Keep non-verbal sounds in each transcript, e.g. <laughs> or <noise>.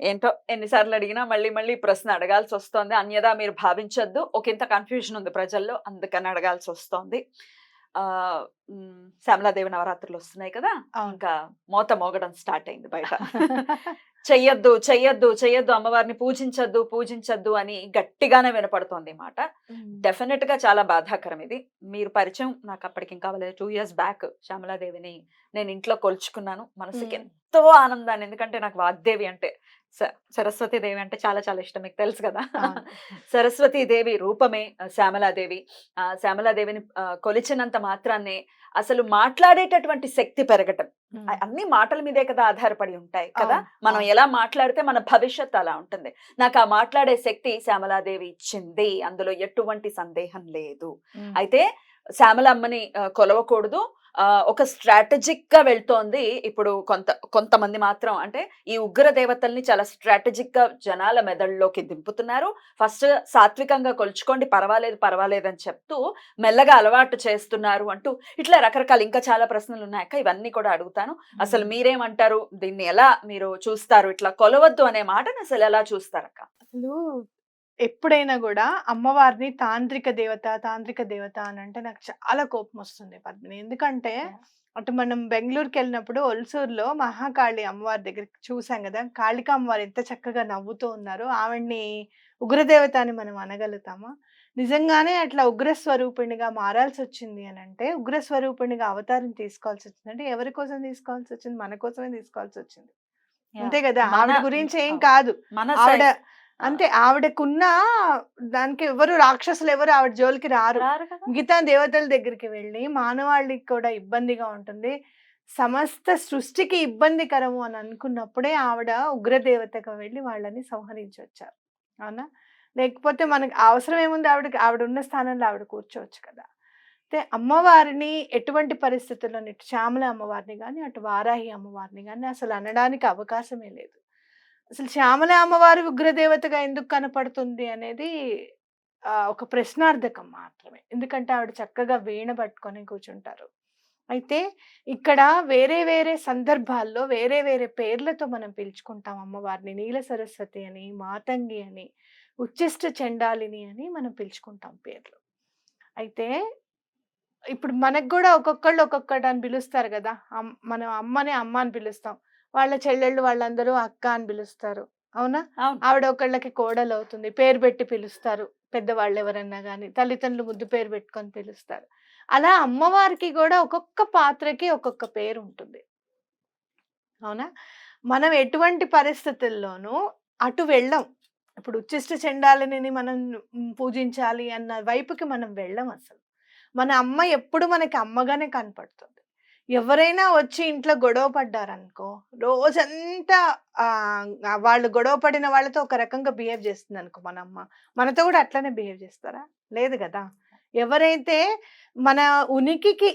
ఏంటో ఎన్నిసార్లు అడిగినా మళ్ళీ మళ్ళీ ప్రశ్న అడగాల్సి వస్తోంది అన్యదా మీరు భావించొద్దు. ఒక ఇంత కన్ఫ్యూజన్ ఉంది ప్రజల్లో అందుకని అడగాల్సి వస్తోంది శ్యామలాదేవి నవరాత్రులు వస్తున్నాయి కదా. ఇంకా మోత మోగడం స్టార్ట్ అయింది బయట. <laughs> చెయ్యొద్దు చెయ్యొద్దు చెయ్యొద్దు అమ్మవారిని పూజించొద్దు పూజించొద్దు అని గట్టిగానే వినపడుతోంది మాట. డెఫినెట్గా చాలా బాధాకరం ఇది. మీరు పరిచయం నాకు అప్పటికి ఇంకా అవ్వలేదు. టూ ఇయర్స్ బ్యాక్ శ్యామలాదేవిని నేను ఇంట్లో కొలుచుకున్నాను. మనసుకి. ఎంతో ఆనందాన్ని ఎందుకంటే నాకు వాగ్దేవి అంటే సరస్వతి దేవి అంటే చాలా చాలా ఇష్టం మీకు తెలుసు కదా. <laughs> సరస్వతి దేవి రూపమే శ్యామలాదేవి ఆ శ్యామలాదేవిని కొలిచినంత మాత్రాన్నే అసలు మాట్లాడేటటువంటి శక్తి పెరగటం. అన్ని మాటల మీదే కదా ఆధారపడి ఉంటాయి కదా. మనం. ఎలా మాట్లాడితే మన భవిష్యత్ అలా ఉంటుంది. నాకు ఆ మాట్లాడే శక్తి శ్యామలాదేవి ఇచ్చింది. అందులో ఎటువంటి సందేహం లేదు. అయితే శ్యామలమ్మని కొలవకూడదు. ఒక స్ట్రాటజిక్గా వెళ్తోంది. ఇప్పుడు కొంత కొంతమంది మాత్రం అంటే ఈ ఉగ్ర దేవతల్ని చాలా స్ట్రాటజిక్గా జనాల మెదడులోకి దింపుతున్నారు. ఫస్ట్ సాత్వికంగా కొలుచుకోండి పర్వాలేదు పర్వాలేదు అని చెప్తూ మెల్లగా అలవాటు చేస్తున్నారు అంటూ ఇట్లా రకరకాల ఇంకా చాలా ప్రశ్నలు ఉన్నాయక్క ఇవన్నీ కూడా అడుగుతాను. అసలు మీరేమంటారు? దీన్ని ఎలా మీరు చూస్తారు? ఇట్లా కొలవద్దు అనే మాటను అసలు ఎలా చూస్తారక్క అసలు ఎప్పుడైనా కూడా అమ్మవారిని తాంత్రిక దేవత తాంత్రిక దేవత అని అంటే నాకు చాలా కోపం వస్తుంది పద్మిని. ఎందుకంటే అటు మనం బెంగళూరుకి వెళ్ళినప్పుడు ఒల్సూరులో మహాకాళి అమ్మవారి దగ్గరికి చూసాం కదా కాళిక అమ్మవారు ఎంత చక్కగా నవ్వుతూ ఉన్నారు ఆవిడ్ని ఉగ్రదేవత అని మనం అనగలుగుతామా? నిజంగానే అట్లా ఉగ్ర స్వరూపిణిగా మారాల్సి వచ్చింది అని అంటే ఉగ్ర స్వరూపిణిగా అవతారం తీసుకోవాల్సి వచ్చింది అంటే ఎవరి కోసం తీసుకోవాల్సి వచ్చింది మన కోసమే తీసుకోవాల్సి వచ్చింది అంతే కదా ఆవిడ గురించి ఏం. కాదు. మన ఆవిడ అంతే ఆవిడకున్న దానికి ఎవరు రాక్షసులు ఎవరు ఆవిడ జోలికి రారు? మిగతా దేవతల దగ్గరికి వెళ్ళి మానవాళికి కూడా ఇబ్బందిగా ఉంటుంది. సమస్త సృష్టికి ఇబ్బందికరము అని అనుకున్నప్పుడే ఆవిడ ఉగ్రదేవతగా వెళ్ళి వాళ్ళని సంహరించి వచ్చారు అవునా? లేకపోతే మనకి అవసరం ఏముంది ఆవిడకి? ఆవిడ ఉన్న స్థానంలో ఆవిడ కూర్చోవచ్చు కదా! అయితే అమ్మవారిని ఎటువంటి పరిస్థితుల్లో ఇటు శ్యామల అమ్మవారిని కానీ అటు వారాహి అమ్మవారిని కానీ అసలు అనడానికి అవకాశమే లేదు. అసలు శ్యామల అమ్మవారి ఉగ్రదేవతగా ఎందుకు కనపడుతుంది అనేది ఒక ప్రశ్నార్థకం మాత్రమే. ఎందుకంటే ఆవిడ చక్కగా వీణ పట్టుకొని కూర్చుంటారు. అయితే ఇక్కడ వేరే వేరే సందర్భాల్లో వేరే వేరే పేర్లతో మనం పిలుచుకుంటాం అమ్మవారిని. నీల సరస్వతి అని మాతంగి అని ఉచ్చిష్ట చండాలిని అని మనం పిలుచుకుంటాం పేర్లు. అయితే ఇప్పుడు మనకు కూడా ఒక్కొక్కళ్ళు ఒక్కొక్కటి అని పిలుస్తారు కదా. అమ్- మనం అమ్మని అమ్మ అని పిలుస్తాం. వాళ్ళ చెల్లెళ్ళు వాళ్ళందరూ అక్క అని పిలుస్తారు. అవునా. ఆవిడ ఒకళ్ళకి కోడలు అవుతుంది పేరు పెట్టి పిలుస్తారు. పెద్దవాళ్ళు ఎవరన్నా కానీ తల్లిదండ్రులు ముద్దు పేరు పెట్టుకొని పిలుస్తారు. అలా అమ్మవారికి కూడా ఒక్కొక్క పాత్రకి ఒక్కొక్క పేరు ఉంటుంది. అవునా? మనం ఎటువంటి పరిస్థితుల్లోనూ అటు వెళ్ళం. ఇప్పుడు ఉచ్చిష్ట చండాలని మనం పూజించాలి అన్న వైపుకి మనం వెళ్ళం అసలు. మన అమ్మ ఎప్పుడు మనకి అమ్మగానే కనపడుతుంది. ఎవరైనా వచ్చి ఇంట్లో గొడవ పడ్డారనుకో రోజంతా వాళ్ళు గొడవ పడిన వాళ్ళతో ఒక రకంగా బిహేవ్ చేస్తుంది అనుకో మన అమ్మ మనతో కూడా అట్లనే బిహేవ్ చేస్తారా? లేదు కదా! ఎవరైతే మన ఉనికికి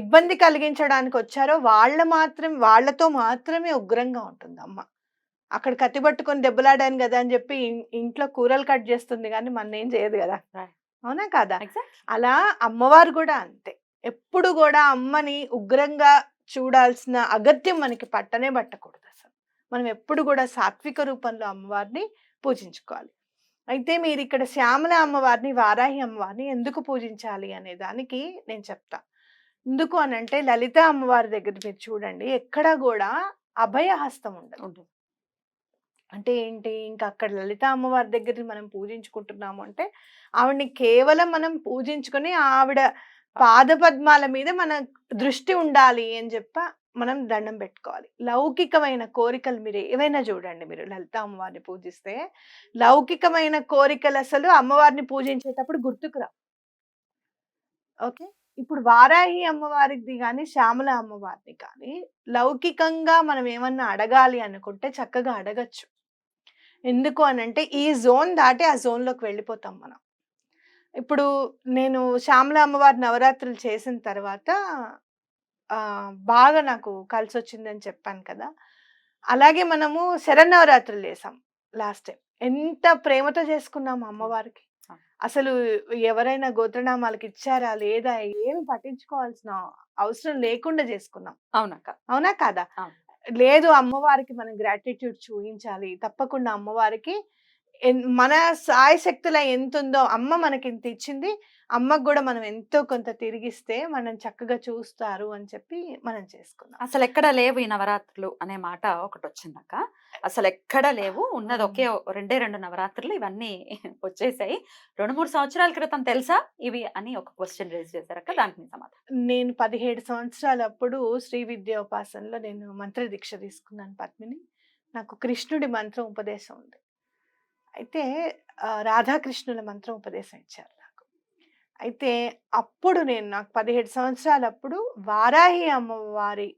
ఇబ్బంది కలిగించడానికి వచ్చారో వాళ్ళ మాత్రం వాళ్ళతో మాత్రమే ఉగ్రంగా ఉంటుంది అమ్మ అక్కడ కత్తి పట్టుకొని దెబ్బలాడాను కదా! అని చెప్పి ఇంట్లో కూరలు కట్ చేస్తుంది కానీ మన ఏం చేయదు కదా. అవునా కాదా. అలా అమ్మవారు కూడా అంతే. ఎప్పుడు కూడా అమ్మని ఉగ్రంగా చూడాల్సిన అగత్యం మనకి పట్టనే పట్టకూడదు అసలు. మనం ఎప్పుడు కూడా సాత్విక రూపంలో అమ్మవారిని పూజించుకోవాలి. అయితే మీరు ఇక్కడ శ్యామల అమ్మవారిని వారాహి అమ్మవారిని ఎందుకు పూజించాలి అనే దానికి నేను చెప్తా. ఎందుకు అని అంటే లలిత అమ్మవారి దగ్గర మీరు చూడండి ఎక్కడా కూడా అభయహస్తం ఉండదు. అంటే ఏంటి? ఇంకా అక్కడ లలిత అమ్మవారి దగ్గర మనం పూజించుకుంటున్నాము అంటే ఆవిడని కేవలం మనం పూజించుకొని ఆవిడ పాదపద్మాల మీద మన దృష్టి ఉండాలి అని చెప్ప మనం దండం పెట్టుకోవాలి. లౌకికమైన కోరికలు మీరు ఏవైనా చూడండి మీరు లలిత అమ్మవారిని పూజిస్తే లౌకికమైన కోరికలు అసలు అమ్మవారిని పూజించేటప్పుడు గుర్తుకురా ఓకే? ఇప్పుడు వారాహి అమ్మవారిది కానీ శ్యామల అమ్మవారిని కానీ లౌకికంగా మనం ఏమన్నా అడగాలి అనుకుంటే చక్కగా అడగచ్చు. ఎందుకు అని అంటే ఈ జోన్ దాటి ఆ జోన్లోకి వెళ్ళిపోతాం మనం. ఇప్పుడు నేను శ్యామల అమ్మవారి నవరాత్రులు చేసిన తర్వాత బాగా నాకు కలిసి వచ్చిందని చెప్పాను కదా! అలాగే మనము శరన్నవరాత్రులు చేసాం లాస్ట్ టైం ఎంత ప్రేమతో చేసుకున్నాం అమ్మవారికి. అసలు ఎవరైనా గోత్రనామాలకి ఇచ్చారా లేదా ఏమి పట్టించుకోవాల్సిన అవసరం లేకుండా చేసుకున్నాం. అవునక్క అవునా కాదా. లేదు అమ్మవారికి మనం గ్రాటిట్యూడ్ చూపించాలి తప్పకుండా అమ్మవారికి మన సాయ శక్తుల ఎంత ఉందో అమ్మ మనకి ఇంత ఇచ్చింది అమ్మకు కూడా మనం ఎంతో కొంత తిరిగిస్తే మనం చక్కగా చూస్తారు అని చెప్పి మనం చేసుకున్నాం. అసలు ఎక్కడ లేవు ఈ నవరాత్రులు అనే మాట ఒకటి వచ్చిందక్క అసలు ఎక్కడ లేవు. ఉన్నది ఒకే రెండే రెండు నవరాత్రులు ఇవన్నీ <laughs> వచ్చేసాయి. రెండు మూడు సంవత్సరాల క్రితం తెలుసా ఇవి అని ఒక క్వశ్చన్ రేజ్ చేశారక్క. దానికి మీ సమాధానం. నేను పదిహేడు సంవత్సరాలప్పుడు శ్రీ విద్యోపాసనలో నేను మంత్ర దీక్ష తీసుకున్నాను పద్మిని. నాకు కృష్ణుడి మంత్రం ఉపదేశం ఉంది. అయితే రాధాకృష్ణుల మంత్రం ఉపదేశం ఇచ్చారు నాకు. అయితే అప్పుడు నేను నాకు పదిహేడు సంవత్సరాలప్పుడు వారాహి అమ్మవారి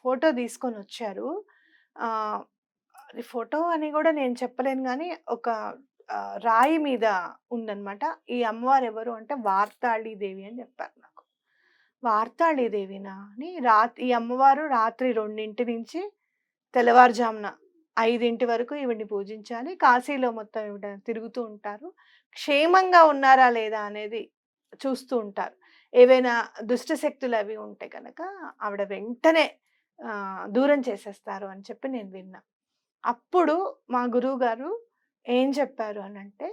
ఫోటో తీసుకొని వచ్చారు. అది ఫోటో అని కూడా నేను చెప్పలేను కానీ ఒక రాయి మీద ఉందన్నమాట. ఈ అమ్మవారు ఎవరు అంటే వార్తాళి దేవి అని చెప్పారు నాకు. వార్తాళి దేవినా అని రాత్రి ఈ అమ్మవారు రాత్రి రెండింటి నుంచి తెల్లవారుజామున ఐదింటి వరకు ఈవిడ్ని పూజించాలి. కాశీలో మొత్తం ఈవిడ తిరుగుతూ ఉంటారు. క్షేమంగా ఉన్నారా లేదా అనేది చూస్తూ ఉంటారు. ఏవైనా దుష్ట శక్తులు అవి ఉంటే కనుక ఆవిడ వెంటనే దూరం చేసేస్తారు అని చెప్పి నేను విన్నా. అప్పుడు మా గురువు గారు ఏం చెప్పారు అని అంటే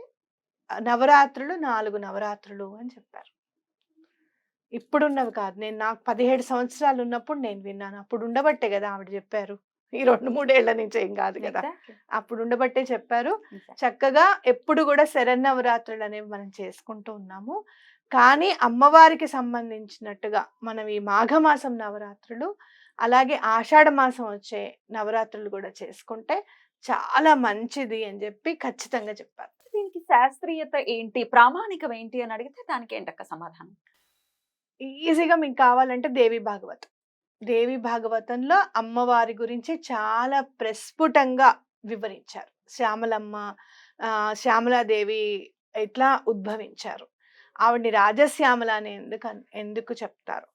నవరాత్రులు నాలుగు నవరాత్రులు అని చెప్పారు. ఇప్పుడున్నవి కాదు. నేను నాకు పదిహేడు సంవత్సరాలు ఉన్నప్పుడు నేను విన్నాను. అప్పుడు ఉండబట్టే కదా ఆవిడ చెప్పారు. ఈ రెండు మూడేళ్ళ నుంచి ఏం కాదు కదా. అప్పుడు ఉండబట్టే చెప్పారు. చక్కగా ఎప్పుడు కూడా శరన్నవరాత్రులు అనేవి మనం చేసుకుంటూ ఉన్నాము. కానీ అమ్మవారికి సంబంధించినట్టుగా మనం ఈ మాఘమాసం నవరాత్రులు అలాగే ఆషాఢ మాసం వచ్చే నవరాత్రులు కూడా చేసుకుంటే చాలా మంచిది అని చెప్పి ఖచ్చితంగా చెప్పారు. దీనికి శాస్త్రీయత ఏంటి? ప్రామాణికం ఏంటి అని అడిగితే దానికి ఏంటక్క సమాధానం? ఈజీగా మీకు కావాలంటే దేవి భాగవతం. దేవి భాగవతంలో అమ్మవారి గురించి చాలా ప్రస్ఫుటంగా వివరించారు. శ్యామలమ్మ శ్యామలాదేవి ఎట్లా ఉద్భవించారు? ఆవిడని రాజశ్యామల అని ఎందుకు ఎందుకు చెప్తారు?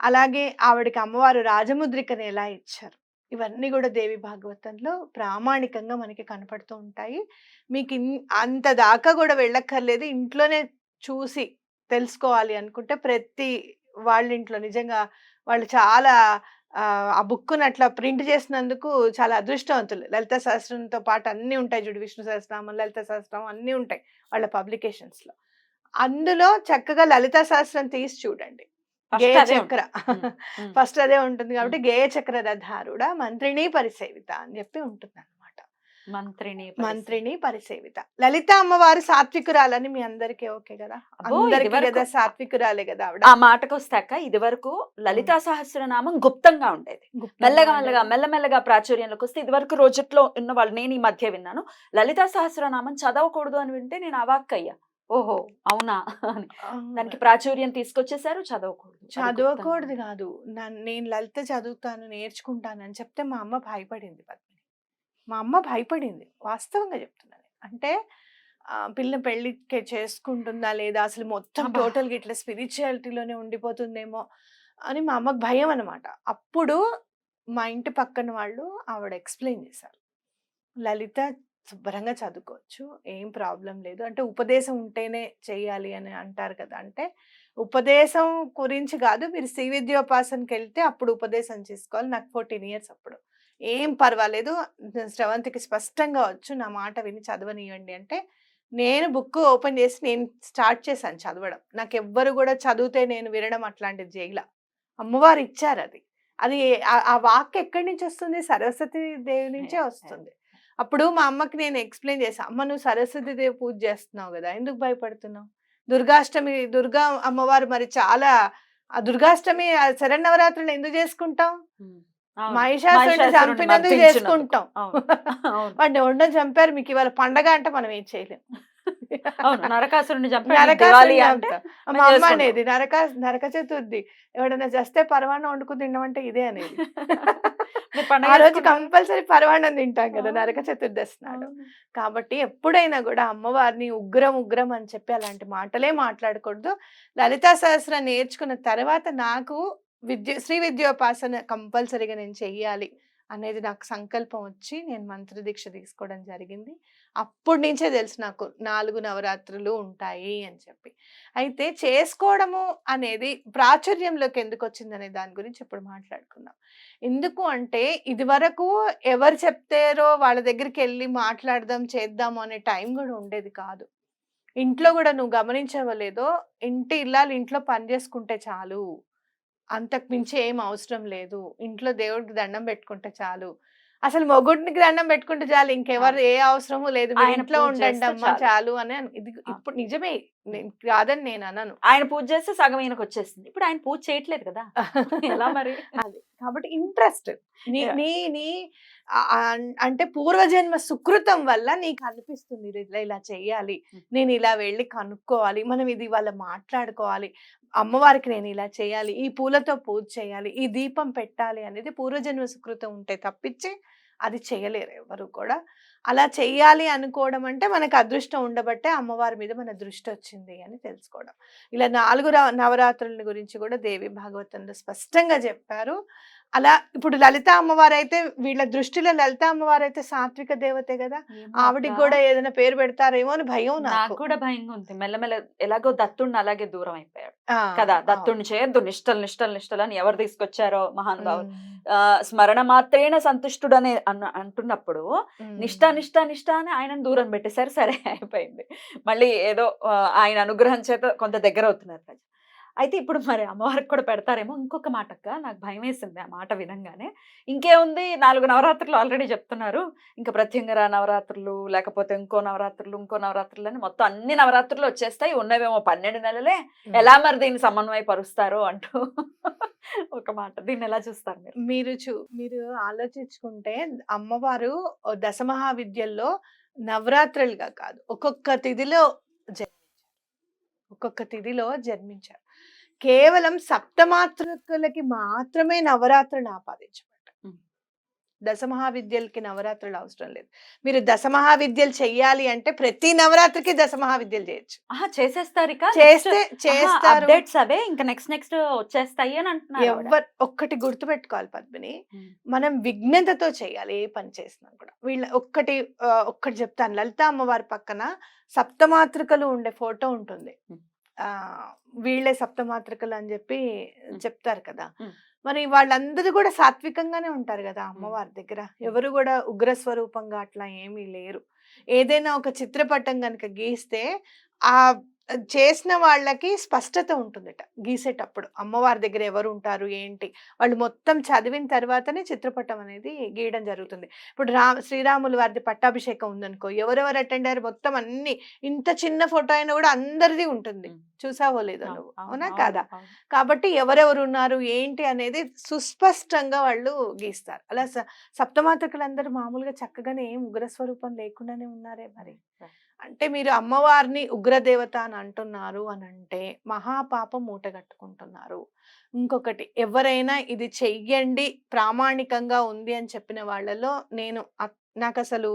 అలాగే ఆవిడకి అమ్మవారు రాజముద్రికను ఎలా ఇచ్చారు? ఇవన్నీ కూడా దేవి భాగవతంలో ప్రామాణికంగా మనకి కనపడుతూ ఉంటాయి. మీకు అంత దాకా కూడా వెళ్ళక్కర్లేదు. ఇంట్లోనే చూసి తెలుసుకోవాలి అనుకుంటే ప్రతి వాళ్ళ ఇంట్లో నిజంగా వాళ్ళు చాలా ఆ, బుక్ను అట్లా ప్రింట్ చేసినందుకు చాలా అదృష్టవంతులు. లలిత శాస్త్రంతో పాటు అన్నీ ఉంటాయి చూడు విష్ణు సహస్రనామం లలిత సహస్రనామం అన్నీ ఉంటాయి వాళ్ళ publications లో అందులో చక్కగా లలిత శాస్త్రం తీసి చూడండి. గేయ చక్ర. <laughs> ఫస్ట్ అదే ఉంటుంది కాబట్టి గేయ చక్ర రధారుడ మంత్రిని పరిసేవిత అని చెప్పి ఉంటుంది మంత్రిని మంత్రిని పరిసేవిత. లలిత అమ్మవారు సాత్వికురాలని మీ అందరికీ ఓకే కదా? కదా సాత్వికురాలే కదా ఆవిడ? ఆ మాటకు వస్తాక ఇది వరకు లలితా సహస్రనామం గుప్తంగా ఉండేది. మెల్లగా మెల్లగా మెల్లమెల్లగా ప్రాచుర్యంలోకి వస్తే ఇది వరకు రోజుట్లో ఉన్న వాళ్ళు నేను ఈ మధ్య విన్నాను లలితా సహస్రనామం చదవకూడదు అని వింటే నేను అవాక్కయ్యా. ఓహో. అవునా? దానికి ప్రాచుర్యం తీసుకొచ్చేసారు చదవకూడదు. చదవకూడదు. కాదు. నేను లలిత చదువుతాను నేర్చుకుంటాను అని చెప్తే మా అమ్మ భయపడింది మా అమ్మ భయపడింది. వాస్తవంగా చెప్తున్నాను. అంటే పిల్ల పెళ్ళి చేసుకుంటుందా లేదా? అసలు మొత్తం. టోటల్గా ఇట్లా స్పిరిచువాలిటీలోనే ఉండిపోతుందేమో అని మా అమ్మకు భయం అనమాట అప్పుడు మా ఇంటి పక్కన వాళ్ళు ఆవిడ ఎక్స్ప్లెయిన్ చేశారు. లలిత శుభ్రంగా చదువుకోవచ్చు ఏం ప్రాబ్లం లేదు. అంటే ఉపదేశం ఉంటేనే చేయాలి అని అంటారు కదా! అంటే ఉపదేశం గురించి కాదు మీరు శ్రీ విద్యోపాసనకి వెళ్తే అప్పుడు ఉపదేశం చేసుకోవాలి. నాకు ఫోర్టీన్ ఇయర్స్ అప్పుడు. ఏం పర్వాలేదు. శ్రవంతికి స్పష్టంగా వచ్చు నా మాట విని చదవనివ్వండి అంటే నేను బుక్ ఓపెన్ చేసి నేను స్టార్ట్ చేశాను చదవడం. నాకు ఎవ్వరు కూడా చదివితే నేను వినడం అట్లాంటిది చేయల అమ్మవారు ఇచ్చారు అది. అది ఆ- వాక్ ఎక్కడి నుంచి వస్తుంది? సరస్వతి దేవి నుంచే వస్తుంది. అప్పుడు మా అమ్మకి నేను ఎక్స్ప్లెయిన్ చేశాను అమ్మ నువ్వు సరస్వతి దేవి పూజ చేస్తున్నావు కదా ఎందుకు భయపడుతున్నావు? దుర్గాష్టమి దుర్గా అమ్మవారు మరి చాలా ఆ దుర్గాష్టమి శరన్నవరాత్రులు ఎందుకు చేసుకుంటాం. మహిషాసురుడిని మహిషాసురుడిని చంపినందుకు. చేసుకుంటాం. <laughs> వాడిని వండని చంపారు మీకు ఇవాళ పండగ అంటే మనం ఏం చేయలేం నరకాసురుని మా అమ్మ. అనేది నరక నరక చతుర్థి ఎవడన్నా చస్తే పరవాణం వండుకుని తినమంటే ఇదే అనేది <laughs> ఆ రోజు? కంపల్సరీ పరవాణం తింటాం కదా. నరక చతుర్దశి నాడు. కాబట్టి ఎప్పుడైనా కూడా అమ్మవారిని ఉగ్రం ఉగ్రం అని చెప్పి అలాంటి మాటలే మాట్లాడకూడదు లలితా సహస్ర నేర్చుకున్న తర్వాత నాకు విద్య శ్రీ విద్యోపాసన కంపల్సరీగా నేను చెయ్యాలి అనేది నాకు సంకల్పం వచ్చి నేను మంత్ర దీక్ష తీసుకోవడం జరిగింది. అప్పటి నుంచే తెలుసు నాకు నాలుగు నవరాత్రులు ఉంటాయి అని చెప్పి. అయితే చేసుకోవడము అనేది ప్రాచుర్యంలోకి ఎందుకు వచ్చిందనే దాని గురించి ఇప్పుడు మాట్లాడుకుందాం. ఎందుకు అంటే ఇది వరకు ఎవరు చెప్తారో వాళ్ళ దగ్గరికి వెళ్ళి మాట్లాడదాం చేద్దాము అనే టైం కూడా ఉండేది కాదు. ఇంట్లో కూడా నువ్వు గమనించవలేదో ఇంటి ఇల్లాలు ఇంట్లో పని చేసుకుంటే చాలు. అంతకు మించి ఏం అవసరం లేదు. ఇంట్లో దేవుడికి దండం పెట్టుకుంటే చాలు. అసలు మొగుడికి దండం పెట్టుకుంటే చాలు. ఇంకెవరు ఏ అవసరము లేదు. ఇంట్లో ఉండండి అమ్మా చాలు. అని ఇది. ఇప్పుడు నిజమే. కాదని నేను అనను. ఆయన పూజ చేస్తే సగం ఈయనకు వచ్చేసింది. ఇప్పుడు ఆయన పూజ చేయట్లేదు కదా! <laughs> ఎలా మరి? అది. కాబట్టి ఇంట్రెస్ట్. నీ. నీ అంటే పూర్వజన్మ సుకృతం వల్ల నీకు అనిపిస్తుంది ఇలా ఇలా చెయ్యాలి. Hmm. నేను ఇలా వెళ్ళి కనుక్కోవాలి. మనం ఇది వాళ్ళ మాట్లాడుకోవాలి. అమ్మవారికి నేను ఇలా చేయాలి ఈ పూలతో పూజ చేయాలి ఈ దీపం పెట్టాలి అనేది పూర్వజన్మ సుకృతం ఉంటే తప్పించి అది చేయలేరు ఎవరు కూడా. అలా చెయ్యాలి అనుకోవడం అంటే మనకు అదృష్టం ఉండబట్టే అమ్మవారి మీద మన దృష్టి వచ్చింది అని తెలుసుకోవడం. ఇలా నాలుగు రా- నవరాత్రుల గురించి కూడా దేవి భాగవతంలో స్పష్టంగా చెప్పారు. అలా ఇప్పుడు లలిత అమ్మవారు అయితే వీళ్ళ దృష్టిలో లలిత అమ్మవారు అయితే సాత్విక దేవతే కదా. ఆవిడికి. కూడా ఏదైనా పేరు పెడతారేమో అని భయం నాకు. కూడా భయంగా ఉంది. మెల్లమెల్ల ఎలాగో దత్తుడిని అలాగే దూరం అయిపోయాడు. కదా ఆ. దత్తుడిని చేయొద్దు నిష్టలు నిష్టలు నిష్టలు అని ఎవరు తీసుకొచ్చారో మహానుభావులు స్మరణ మాత్రేణ సంతుష్టుడు అని అంటున్నప్పుడు. నిష్ట నిష్ట నిష్ట అని ఆయన దూరం పెట్టేశారు. సరే అయిపోయింది. మళ్ళీ ఏదో ఆయన అనుగ్రహం చేత కొంత దగ్గర అవుతున్నారు ప్రజలు. అయితే ఇప్పుడు మరి అమ్మవారికి కూడా పెడతారేమో ఇంకొక మాట అక్క నాకు భయం వేసింది ఆ మాట వినంగానే. ఇంకేముంది? నాలుగు నవరాత్రులు ఆల్రెడీ చెప్తున్నారు. ఇంకా ప్రత్యంగర నవరాత్రులు లేకపోతే ఇంకో నవరాత్రులు ఇంకో నవరాత్రులు అని మొత్తం అన్ని నవరాత్రులు వచ్చేస్తాయి. ఉన్నవేమో పన్నెండు నెలలే. ఎలా మరి దీన్ని సమన్వయపరుస్తారు అంటూ <laughs> ఒక మాట. దీన్ని ఎలా చూస్తారు మీరు? మీరు చూ మీరు ఆలోచించుకుంటే అమ్మవారు దశమహావిద్యల్లో నవరాత్రులుగా కాదు ఒక్కొక్క తిథిలో ఒక్కొక్క తిథిలో జన్మించారు. కేవలం సప్తమాతృకులకి మాత్రమే నవరాత్రులు ఆపాదించబడ్డాయి ఉమ్. దశమహావిద్యలకి నవరాత్రులు అవసరం లేదు. మీరు దశమహావిద్యలు చెయ్యాలి అంటే ప్రతి నవరాత్రికి దశమహావిద్యలు చేయొచ్చు. ఆహా! చేసేస్తారు చేస్తే చేస్తారు. అవే ఇంకా నెక్స్ట్ నెక్స్ట్ వచ్చేస్తాయి అని అంటున్నారు. ఎవరు ఒక్కటి గుర్తుపెట్టుకోవాలి పద్మిని. మనం విఘ్నతతో చేయాలి ఏ పని చేసినా కూడా. వీళ్ళ ఒక్కటి ఒక్కటి చెప్తాను. లలిత అమ్మవారి పక్కన సప్తమాతృకలు ఉండే ఫోటో ఉంటుంది. వీళ్ళే సప్తమాతృకలు అని చెప్పి. చెప్తారు కదా. మరి వాళ్ళందరూ కూడా సాత్వికంగానే ఉంటారు కదా అమ్మవారి దగ్గర. ఎవరు కూడా ఉగ్ర స్వరూపంగా అట్లా ఏమీ లేరు. ఏదైనా ఒక చిత్రపటం కనుక గీస్తే ఆ చేసిన వాళ్ళకి స్పష్టత ఉంటుందట. గీసేటప్పుడు అమ్మవారి దగ్గర ఎవరు ఉంటారు ఏంటి? వాళ్ళు మొత్తం చదివిన తర్వాతనే చిత్రపటం అనేది గీయడం జరుగుతుంది. ఇప్పుడు రా శ్రీరాములు వారిది పట్టాభిషేకం ఉందనుకో ఎవరెవరు అటెండ్ అయ్యారు మొత్తం అన్ని ఇంత చిన్న ఫోటో అయినా కూడా అందరిది ఉంటుంది. చూసావో లేదో నువ్వు? అవును, కాదా. కాబట్టి ఎవరెవరు ఉన్నారు ఏంటి అనేది సుస్పష్టంగా వాళ్ళు గీస్తారు. అలా సప్తమాతకులందరూ మామూలుగా చక్కగానే ఏం ఉగ్రస్వరూపం లేకుండానే ఉన్నారే మరి. అంటే మీరు అమ్మవారిని ఉగ్రదేవత అని అంటున్నారు అని అంటే మహాపాపం మూటగట్టుకుంటున్నారు ఇంకొకటి ఎవరైనా ఇది చెయ్యండి ప్రామాణికంగా ఉంది అని చెప్పిన వాళ్ళలో నేను నాకు అసలు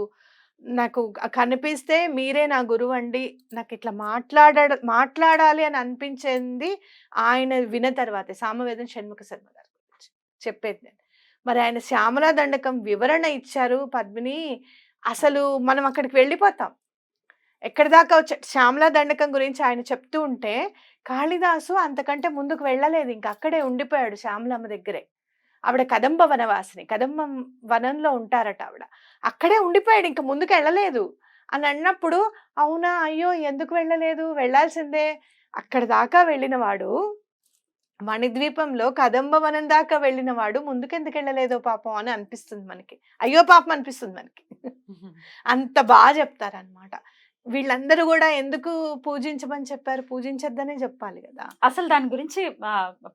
నాకు కనిపిస్తే మీరే నా గురువు అండి నాకు ఇట్లా మాట్లాడ మాట్లాడాలి అని అనిపించింది ఆయన విన తర్వాతే సామవేదం షణ్ముఖ శర్మ గారి గురించి చెప్పేది నేను. మరి ఆయన శ్యామలా దండకం వివరణ ఇచ్చారు పద్మిని. అసలు మనం అక్కడికి వెళ్ళిపోతాం. ఎక్కడి దాకా వచ్చా శ్యామలా దండకం గురించి ఆయన చెప్తూ ఉంటే కాళిదాసు అంతకంటే ముందుకు వెళ్ళలేదు. ఇంకా అక్కడే ఉండిపోయాడు శ్యామలమ్మ దగ్గరే. ఆవిడ కదంబ వనవాసిని. కదంబ వనంలో ఉంటారట ఆవిడ. అక్కడే ఉండిపోయాడు. ఇంకా ముందుకు వెళ్ళలేదు. అని అన్నప్పుడు అవునా? అయ్యో! ఎందుకు వెళ్ళలేదు? వెళ్ళాల్సిందే. అక్కడ దాకా వెళ్ళిన వాడు మణిద్వీపంలో కదంబ వనం దాకా వెళ్ళిన వాడు ముందుకెందుకు వెళ్ళలేదో పాపం అని అనిపిస్తుంది మనకి. అయ్యో! పాపం అనిపిస్తుంది మనకి. అంత బాగా చెప్తారనమాట వీళ్ళందరూ కూడా ఎందుకు పూజించమని చెప్పారు? పూజించొద్దనే చెప్పాలి కదా! అసలు దాని గురించి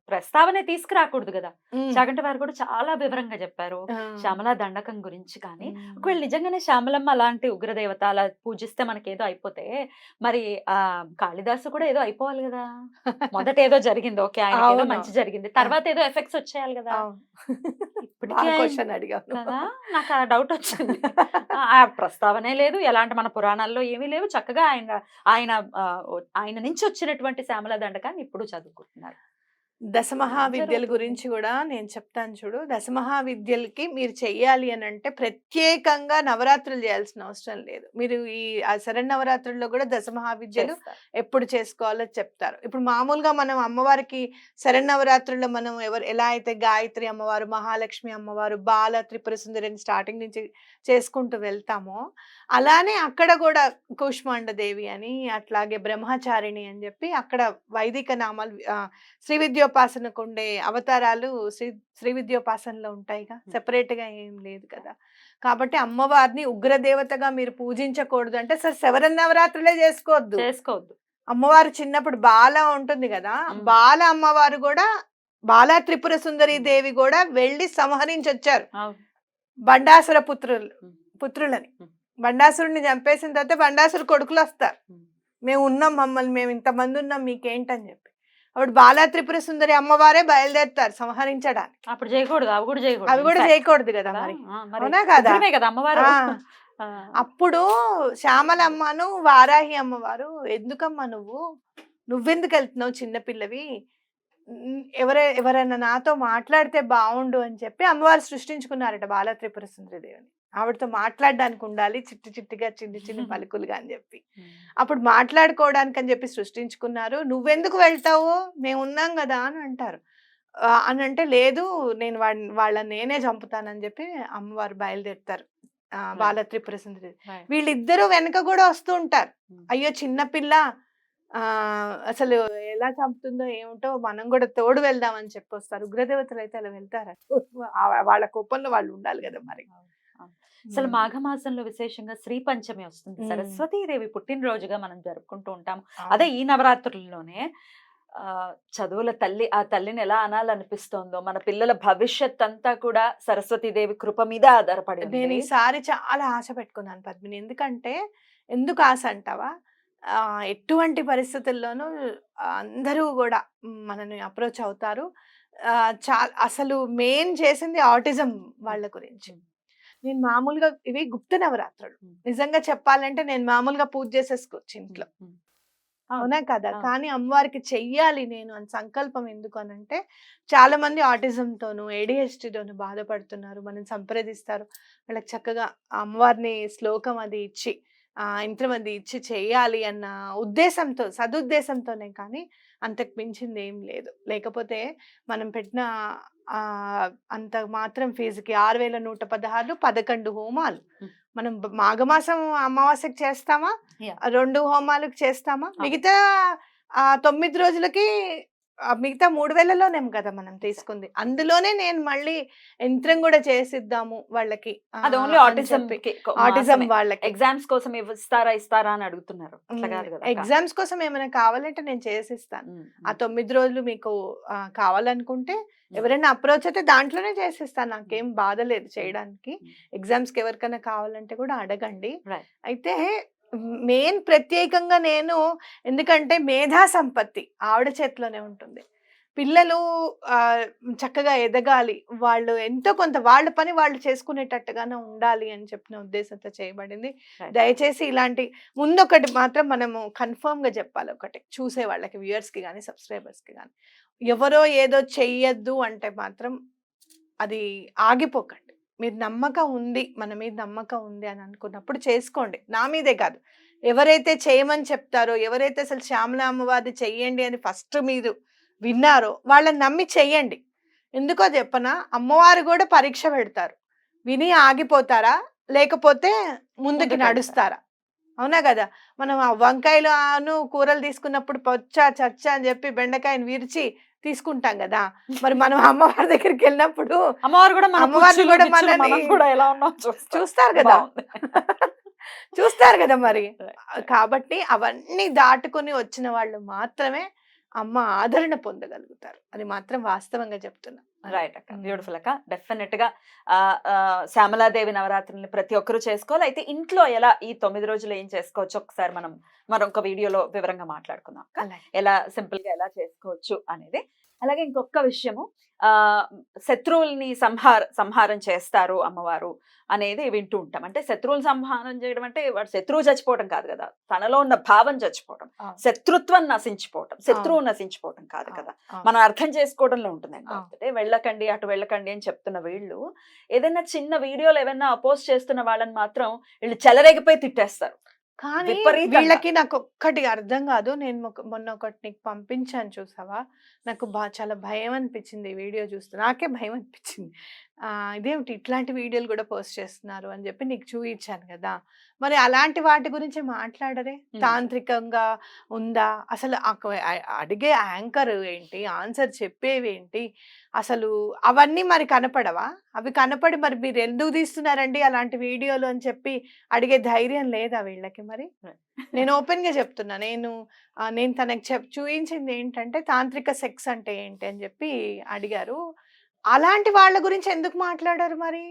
ప్రస్తావనే తీసుకురాకూడదు కదా! చాగంటి వారు కూడా చాలా వివరంగా చెప్పారు. శ్యామలా దండకం గురించి కానీ. ఒకవేళ నిజంగానే శ్యామలమ్మ అలాంటి ఉగ్రదేవత అలా పూజిస్తే మనకి ఏదో అయిపోతే మరి ఆ కాళిదాసు కూడా ఏదో అయిపోవాలి కదా! మొదట ఏదో జరిగింది. ఓకే ఆయన ఏదో. మంచి జరిగింది. తర్వాత ఏదో ఎఫెక్ట్స్ వచ్చేయాలి కదా. ఇప్పటికీ నాకు ఆ డౌట్ వచ్చింది. ఆ, ప్రస్తావనే లేదు. ఎలాంటి మన పురాణాల్లో ఏమీ లేవు చక్కగా ఆయన ఆయన ఆ, ఆయన నుంచి వచ్చినటువంటి శ్యామల దండకాన్ని ఇప్పుడు చదువుకుంటున్నారు. దశమహావిద్యల జరుగుతుంది. గురించి కూడా నేను చెప్తాను చూడు దశమహావిద్యలకి మీరు చెయ్యాలి అని అంటే ప్రత్యేకంగా నవరాత్రులు చేయాల్సిన అవసరం లేదు మీరు ఈ శరణ్ నవరాత్రుల్లో కూడా దశమహావిద్యలు చేస్తారు. ఎప్పుడు చేసుకోవాలో చెప్తారు ఇప్పుడు మామూలుగా మనం అమ్మవారికి శరణ్ నవరాత్రుల్లో మనం ఎవరు ఎలా అయితే గాయత్రి అమ్మవారు మహాలక్ష్మి అమ్మవారు బాల త్రిపుర సుందరిని స్టార్టింగ్ నుంచి చేసుకుంటూ వెళ్తామో అలానే అక్కడ కూడా కూష్మాండ దేవి అని అట్లాగే బ్రహ్మచారిణి అని చెప్పి అక్కడ వైదిక నామాలు శ్రీ విద్యోపాసనకు ఉండే అవతారాలు శ్రీ శ్రీ విద్యోపాసనలో ఉంటాయిగా. సెపరేట్గా ఏం లేదు కదా. కాబట్టి అమ్మవారిని ఉగ్రదేవతగా మీరు పూజించకూడదు అంటే సరే శవరన్ నవరాత్రులే చేసుకోవద్దు. చేసుకోవద్దు. అమ్మవారు చిన్నప్పుడు బాల ఉంటుంది కదా. బాల అమ్మవారు కూడా బాల త్రిపుర సుందరి దేవి కూడా వెళ్ళి సంహరించి వచ్చారు అవును. బండాసుర పుత్రులు. పుత్రులని. బండాసురుడిని చంపేసిన తర్వాత బండాసురు కొడుకులు వస్తారు మ్మ్. మేము ఉన్నాం మమ్మల్ని మేము ఇంతమంది ఉన్నాం మీకేంటని చెప్పి. అప్పుడు బాలా త్రిపుర సుందరి అమ్మవారే బయలుదేరుతారు సంహరించడానికి. అప్పుడు చేయకూడదు అవి కూడా చేయకూడదు. అవి కూడా. చేయకూడదు కదా? మరి. అవునా కదా? అమ్మవారు. అప్పుడు శ్యామలమ్మను వారాహి అమ్మవారు ఎందుకమ్మా నువ్వు? నువ్వెందుకు వెళ్తున్నావు చిన్నపిల్లవి ఎవరే ఎవరైనా నాతో మాట్లాడితే బాగుండు అని చెప్పి అమ్మవారు సృష్టించుకున్నారట బాల త్రిపుర సుందరిదేవిని ఆవిడతో మాట్లాడడానికి ఉండాలి చిట్టి చిట్టిగా చిన్ని చిన్ని <laughs> పలుకులుగా అని చెప్పి. అప్పుడు మాట్లాడుకోవడానికి అని చెప్పి సృష్టించుకున్నారు. నువ్వెందుకు వెళ్తావు? మేము ఉన్నాం కదా అని అంటారు. అని అంటే లేదు నేను వాళ్ళ వాళ్ళని నేనే చంపుతానని చెప్పి అమ్మవారు బయలుదేరుతారు. బాల త్రిపుర సుందరి. వీళ్ళిద్దరూ వెనక కూడా వస్తూ ఉంటారు. అయ్యో చిన్నపిల్ల ఆ అసలు ఎలా చంపుతుందో ఏమిటో మనం కూడా తోడు వెళ్దామని చెప్పి వస్తారు. ఉగ్రదేవతలు అయితే అలా వెళ్తారా. <laughs> వాళ్ళ కోపంలో వాళ్ళు ఉండాలి కదా మరి. అసలు. మాఘమాసంలో విశేషంగా శ్రీ పంచమి వస్తుంది. సరస్వతీదేవి పుట్టినరోజుగా మనం జరుపుకుంటూ ఉంటాం అవును. అదే ఈ నవరాత్రుల్లోనే ఆ చదువుల తల్లి ఆ తల్లిని ఎలా అనాలనిపిస్తోందో మన పిల్లల భవిష్యత్ అంతా కూడా సరస్వతీదేవి కృప మీద ఆధారపడి. నేను ఈసారి చాలా ఆశ పెట్టుకున్నాను పద్మిని ఎందుకంటే ఎందుకు ఆశ అంటావా ఆ, ఎటువంటి పరిస్థితుల్లోనూ అందరూ కూడా మనని అప్రోచ్ అవుతారు ఆ, చా అసలు మెయిన్ చేసింది ఆటిజం వాళ్ళ గురించి నేను మామూలుగా ఇవి గుప్త నవరాత్రులు. నిజంగా చెప్పాలంటే నేను మామూలుగా పూజ చేసేసుకోవచ్చు ఇంట్లో. అవును. కదా. కానీ అమ్మవారికి చెయ్యాలి నేను అని సంకల్పం ఎందుకు అని అంటే చాలా మంది autism తోను ADHD తోను బాధపడుతున్నారు మనం సంప్రదిస్తారు వాళ్ళకి చక్కగా అమ్మవారిని శ్లోకం అది ఇచ్చి ఆ యంత్రం అది ఇచ్చి చేయాలి అన్న ఉద్దేశంతో సదుద్దేశంతోనే కానీ అంతకు మించింది ఏం లేదు లేకపోతే మనం పెట్టిన అంత మాత్రం ఫీజుకి ఆరు వేల నూట పదహారు పదకొండు హోమాలు. మనం మాఘమాసం అమావాస్యకి చేస్తామా రెండు హోమాలకు చేస్తామా. మిగతా ఆ తొమ్మిది రోజులకి మిగతా మూడు వేలలోనేం కదా మనం తీసుకుంది. అందులోనే నేను మళ్ళీ యంత్రం కూడా చేసిద్దాము వాళ్ళకి అది ఓన్లీ ఆటిజం. ఆటిజం వాళ్ళకి. ఎగ్జామ్స్ కోసం ఇస్తారా ఇస్తారా అని అడుగుతున్నారు. ఎగ్జామ్స్ కోసం ఏమైనా కావాలంటే నేను చేసిస్తాను. ఆ తొమ్మిది రోజులు మీకు కావాలనుకుంటే ఎవరైనా అప్రోచ్ అయితే దాంట్లోనే చేసిస్తాను. నాకేం బాధ లేదు చేయడానికి. Mm. ఎగ్జామ్స్కి ఎవరికైనా కావాలంటే కూడా అడగండి. అయితే మెయిన్ ప్రత్యేకంగా నేను ఎందుకంటే మేధా సంపత్తి ఆవిడ చేతిలోనే ఉంటుంది. పిల్లలు చక్కగా ఎదగాలి. వాళ్ళు ఎంతో కొంత వాళ్ళ పని వాళ్ళు చేసుకునేటట్టుగానే ఉండాలి అని చెప్పిన ఉద్దేశంతో చేయబడింది. దయచేసి ఇలాంటి ముందు ఒకటి మాత్రం మనము కన్ఫర్మ్గా చెప్పాలి ఒకటి. చూసే వాళ్ళకి వ్యూయర్స్కి కానీ సబ్స్క్రైబర్స్కి కానీ ఎవరో ఏదో చెయ్యొద్దు అంటే మాత్రం అది ఆగిపోకండి. మీరు నమ్మకం ఉంది మన మీద నమ్మకం ఉంది అని అనుకున్నప్పుడు చేసుకోండి. నా మీదే కాదు. ఎవరైతే చేయమని చెప్తారో ఎవరైతే అసలు శ్యామల అమ్మవారిని చెయ్యండి అని ఫస్ట్ మీరు విన్నారో వాళ్ళని నమ్మి చెయ్యండి. ఎందుకో చెప్పనా అమ్మవారు కూడా పరీక్ష పెడతారు. విని ఆగిపోతారా? లేకపోతే ముందుకి ముందుకు నడుస్తారా? అవునా కదా? మనం ఆ వంకాయలు ఆను కూరలు తీసుకున్నప్పుడు పొచ్చా చచ్చ అని చెప్పి బెండకాయని విరిచి తీసుకుంటాం కదా! <laughs> మరి మనం అమ్మవారి దగ్గరికి వెళ్ళినప్పుడు అమ్మవారు కూడా అమ్మవారిని కూడా మనం కూడా ఎలా ఉన్నాం చూస్తారు కదా. <laughs> చూస్తారు కదా మరి! <laughs> కాబట్టి అవన్నీ దాటుకొని వచ్చిన వాళ్ళు మాత్రమే అమ్మ ఆదరణ పొందగలుగుతారు. అది మాత్రం వాస్తవంగా చెప్తున్నా. రైట్ అక్క. బ్యూటిఫుల్ అక్క డెఫినెట్గా శ్యామలాదేవి నవరాత్రుల్ని ప్రతి ఒక్కరూ చేసుకోవాలి అయితే ఇంట్లో ఎలా ఈ తొమ్మిది రోజులు ఏం చేసుకోవచ్చు ఒకసారి మనం మరొక వీడియోలో వివరంగా మాట్లాడుకుందాం. ఎలా సింపుల్గా ఎలా చేసుకోవచ్చు అనేది అలాగే ఇంకొక విషయము ఆ శత్రువుల్ని సంహార సంహారం చేస్తారు అమ్మవారు అనేది వింటూ ఉంటాం. అంటే శత్రువులు సంహారం చేయడం అంటే వాడు శత్రువు చచ్చిపోవడం కాదు కదా. తనలో ఉన్న భావం చచ్చిపోవడం. శత్రుత్వం నశించిపోవడం శత్రువు నశించిపోవడం కాదు కదా. మనం అర్థం చేసుకోవడంలో ఉంటుందండి ఆ. అంటే వెళ్ళకండి అటు వెళ్ళకండి అని చెప్తున్న వీళ్ళు ఏదైనా చిన్న వీడియోలు ఏదైనా అపోజ్ చేస్తున్న వాళ్ళని మాత్రం వీళ్ళు చెలరేగిపోయి తిట్టేస్తారు. కానీ. వీళ్ళకి నాకు ఒక్కటి అర్థం కాదు. నేను మొన్న ఒకటి నీకు పంపించాను చూసావా? నాకు బా చాలా భయం అనిపించింది ఈ వీడియో చూస్తే. నాకే భయం అనిపించింది ఇదేమిటి ఇట్లాంటి వీడియోలు కూడా పోస్ట్ చేస్తున్నారు అని చెప్పి నీకు చూపించాను కదా. మరి అలాంటి వాటి గురించి మాట్లాడరే. తాంత్రికంగా ఉందా? అసలు అడిగే యాంకర్ ఏంటి? ఆన్సర్ చెప్పేవి ఏంటి అసలు అవన్నీ మరి కనపడవా? అవి కనపడి మరి మీరు ఎందుకు తీస్తున్నారండి అలాంటి వీడియోలు అని చెప్పి అడిగే ధైర్యం లేదా వీళ్ళకి మరి? నేను <laughs> ఓపెన్గా చెప్తున్నా. నేను నేను తనకి చెప్ చూపించింది ఏంటంటే తాంత్రిక సెక్స్ అంటే ఏంటి అని చెప్పి అడిగారు. అలాంటి వాళ్ళ గురించి ఎందుకు మాట్లాడారు మరి?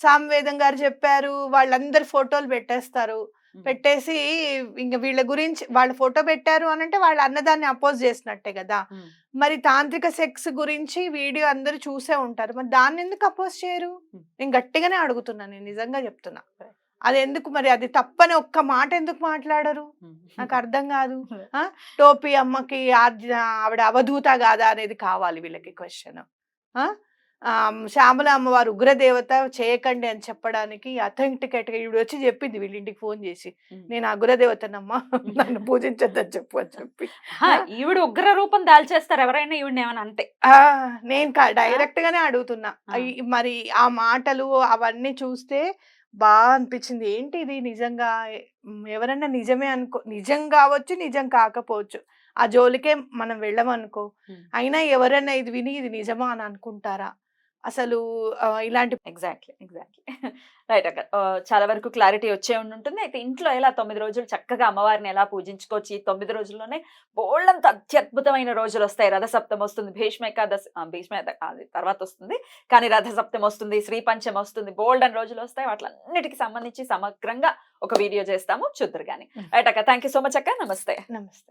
సామవేదం గారు చెప్పారు వాళ్ళందరు ఫోటోలు పెట్టేస్తారు. పెట్టేసి ఇంక వీళ్ళ గురించి వాళ్ళ ఫోటో పెట్టారు అని అంటే వాళ్ళ అన్నదాన్ని అపోజ్ చేసినట్టే కదా. మరి తాంత్రిక సెక్స్ గురించి వీడియో అందరూ చూసే ఉంటారు. మరి దాన్ని ఎందుకు అపోజ్ చేయరు. నేను గట్టిగానే అడుగుతున్నా నేను నిజంగా చెప్తున్నా. అది ఎందుకు మరి? అది తప్పని ఒక్క మాట ఎందుకు మాట్లాడరు? నాకు <laughs> అర్థం కాదు? టోపీ అమ్మకి ఆవిడ అవధూత కాదా అనేది కావాలి వీళ్ళకి క్వశ్చన్. శ్యామల అమ్మవారు ఉగ్రదేవత చేయకండి అని చెప్పడానికి అథెంటికేట్గా ఈవిడ వచ్చి చెప్పింది వీళ్ళ ఇంటికి ఫోన్ చేసి. నేను ఆ ఉగ్రదేవతనమ్మా నన్ను పూజించొద్దని చెప్పు అని చెప్పి. ఈవిడ ఉగ్ర రూపం దాల్చేస్తారు. ఎవరైనా ఈవిడ ఏమైనా అంటే ఆ, నేను డైరెక్ట్ గానే అడుగుతున్నా. మరి ఆ మాటలు అవన్నీ చూస్తే బాగా అనిపించింది. ఏంటి ఇది నిజంగా? ఎవరైనా నిజమే అనుకో నిజం కావచ్చు నిజం కాకపోవచ్చు. ఆ జోలికే మనం వెళ్ళమనుకో. అయినా ఎవరైనా ఇది విని ఇది నిజమా అని అనుకుంటారా? అసలు ఇలాంటి ఎగ్జాక్ట్లీ ఎగ్జాక్ట్లీ. <laughs> రైట్ అక్క ఆ, చాలా వరకు క్లారిటీ వచ్చే ఉంటుంది అయితే ఇంట్లో ఎలా తొమ్మిది రోజులు చక్కగా అమ్మవారిని ఎలా పూజించుకోవచ్చు ఈ తొమ్మిది రోజుల్లోనే బోల్డంత అత్యద్భుతమైన రోజులు వస్తాయి. రథసప్తం వస్తుంది భీష్మ ఏకాదశి భీష్మ తర్వాత వస్తుంది. కానీ రథసప్తం వస్తుంది శ్రీ పంచం వస్తుంది బోల్డన్ రోజులు వస్తాయి. వాటిలన్నిటికి సంబంధించి సమగ్రంగా ఒక వీడియో చేస్తాము. చూద్దరు కానీ. రైట్ అక్క థ్యాంక్ యూ సో మచ్ అక్క. నమస్తే. నమస్తే.